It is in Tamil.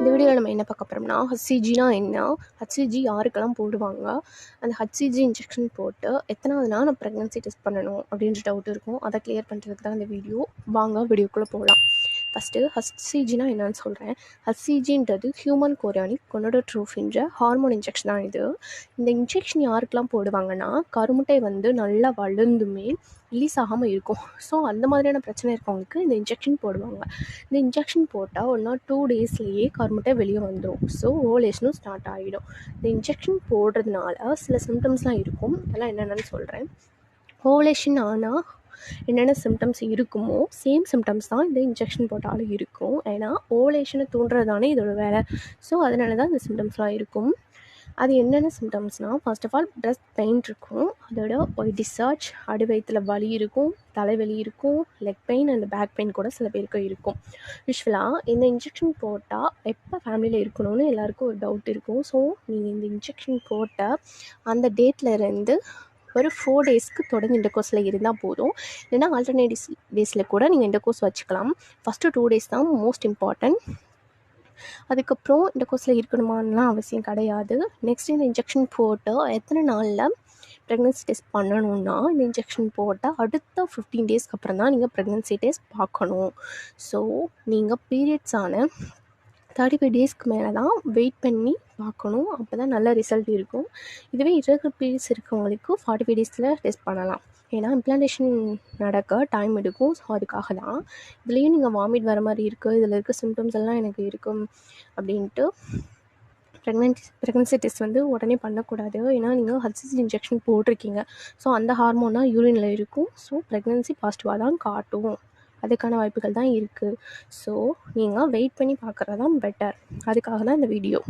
இந்த வீடியோவில் நம்ம என்ன பார்க்க போகிறோம்னா ஹச்சிஜினா என்ன? ஹச்சிஜி யாருக்கெல்லாம் போடுவாங்க? அந்த ஹச்சிஜி இன்ஜெக்ஷன் போட்டு எத்தனாவது நாள் நான் ப்ரெக்னன்சி டெஸ்ட் பண்ணணும் அப்படின்ற டவுட் இருக்கும். அதை கிளியர் பண்ணுறதுக்கு தான் இந்த வீடியோ வாங்க வீடியோக்குள்ளே போகலாம். ஃபஸ்ட்டு ஹஸ்சிஜினா என்னன்னு சொல்கிறேன் ஹஸ்சிஜின்றது ஹியூமன் கோரியானிக் கொனடோட்ரோஃபின்ற ஹார்மோன் இன்ஜெக்ஷன் தான் இது. இந்த இன்ஜெக்ஷன் யாருக்கெலாம் போடுவாங்கன்னா கருமுட்டை வந்து நல்லா வளர்ந்துமே ரிலீஸ் ஆகாமல் இருக்கும். ஸோ அந்த மாதிரியான பிரச்சனை இருக்கவங்களுக்கு இந்த இன்ஜெக்ஷன் போடுவாங்க. இந்த இன்ஜெக்ஷன் போட்டால் ஒன்றா டூ டேஸ்லேயே கருமுட்டை வெளியே வந்துடும் ஸோ ஓலேஷனும் ஸ்டார்ட் ஆகிடும் இந்த இன்ஜெக்ஷன் போடுறதுனால சில சிம்டம்ஸ்லாம் இருக்கும். அதெல்லாம் என்னென்னு சொல்கிறேன் ஓலேஷன் ஆனால் என்னென்ன சிம்டம்ஸ் இருக்குமோ சேம் சிம்டம்ஸ் தான் இந்த இன்ஜெக்ஷன் போட்டாலும் இருக்கும். ஏன்னா ஓலேஷனை தூண்டுறது தானே இதோட வேலை. ஸோ அதனால தான் இந்த சிம்டம்ஸ்லாம் இருக்கும். அது என்னென்ன சிம்டம்ஸ்னால் first of all breast pain இருக்கும். அதோட ஒரு டிசார்ஜ் அடி வயிற்றில் வலி இருக்கும் தலைவலி இருக்கும் leg pain and back pain கூட சில பேருக்கு இருக்கும். யூஸ்வலாக இந்த இன்ஜெக்ஷன் போட்டால் எப்போ ஃபேமிலியில் இருக்கணும்னு எல்லாருக்கும் ஒரு டவுட் இருக்கும். ஸோ நீங்கள் இந்த இன்ஜெக்ஷன் போட்ட அந்த டேட்டில் இருந்து ஒரு ஃபோர் டேஸ்க்கு தொடர்ந்து இந்த கோர்ஸில் இருந்தால் போதும். இல்லைனா ஆல்டர்னேட்டிவ்ஸ் டேஸில் கூட நீங்கள் இந்த கோர்ஸ் வச்சுக்கலாம். ஃபஸ்ட்டு டூ டேஸ் தான் மோஸ்ட் இம்பார்ட்டன்ட் அதுக்கப்புறம் இந்த கோர்ஸில் இருக்கணுமான்லாம் அவசியம் கிடையாது. நெக்ஸ்ட் இந்த இன்ஜெக்ஷன் போட்டு எத்தனை நாளில் ப்ரெக்னென்சி டெஸ்ட் பண்ணணுன்னா இந்த இன்ஜெக்ஷன் போட்டால் அடுத்த ஃபிஃப்டீன் டேஸ்க்கு அப்புறம் தான் நீங்கள் ப்ரெக்னென்சி டெஸ்ட் பார்க்கணும். ஸோ நீங்கள் பீரியட்ஸ் ஆன தேர்ட்டி ஃபைவ் டேஸ்க்கு மேலே தான் வெயிட் பண்ணி பார்க்கணும். அப்போ தான் நல்ல ரிசல்ட் இருக்கும். இதுவே இருபது பீரியட்ஸ் இருக்கவங்களுக்கு ஃபார்ட்டி ஃபைவ் டேஸில் டெஸ்ட் பண்ணலாம். ஏன்னா இம்ப்ளான்டேஷன் நடக்க டைம் எடுக்கும். ஸோ அதுக்காக தான் இதுலேயும் நீங்கள் வாமிட் வர மாதிரி இருக்குது இதில் இருக்க சிம்டம்ஸ் எல்லாம் எனக்கு இருக்கும் அப்படின்ட்டு ப்ரெக்னன்சி ப்ரெக்னன்சி டெஸ்ட் வந்து உடனே பண்ணக்கூடாது. ஏன்னா நீங்கள் ஹர்சிஸ் இன்ஜெக்ஷன் போட்டிருக்கீங்க. ஸோ அந்த ஹார்மோன் தான் யூரினில் இருக்கும். ஸோ ப்ரெக்னன்சி பாசிட்டிவாக தான் காட்டும். அதுக்கான வாய்ப்புகள் தான் இருக்குது ஸோ நீங்கள் வெயிட் பண்ணி பார்க்குறது தான் பெட்டர் அதுக்காக தான் இந்த வீடியோ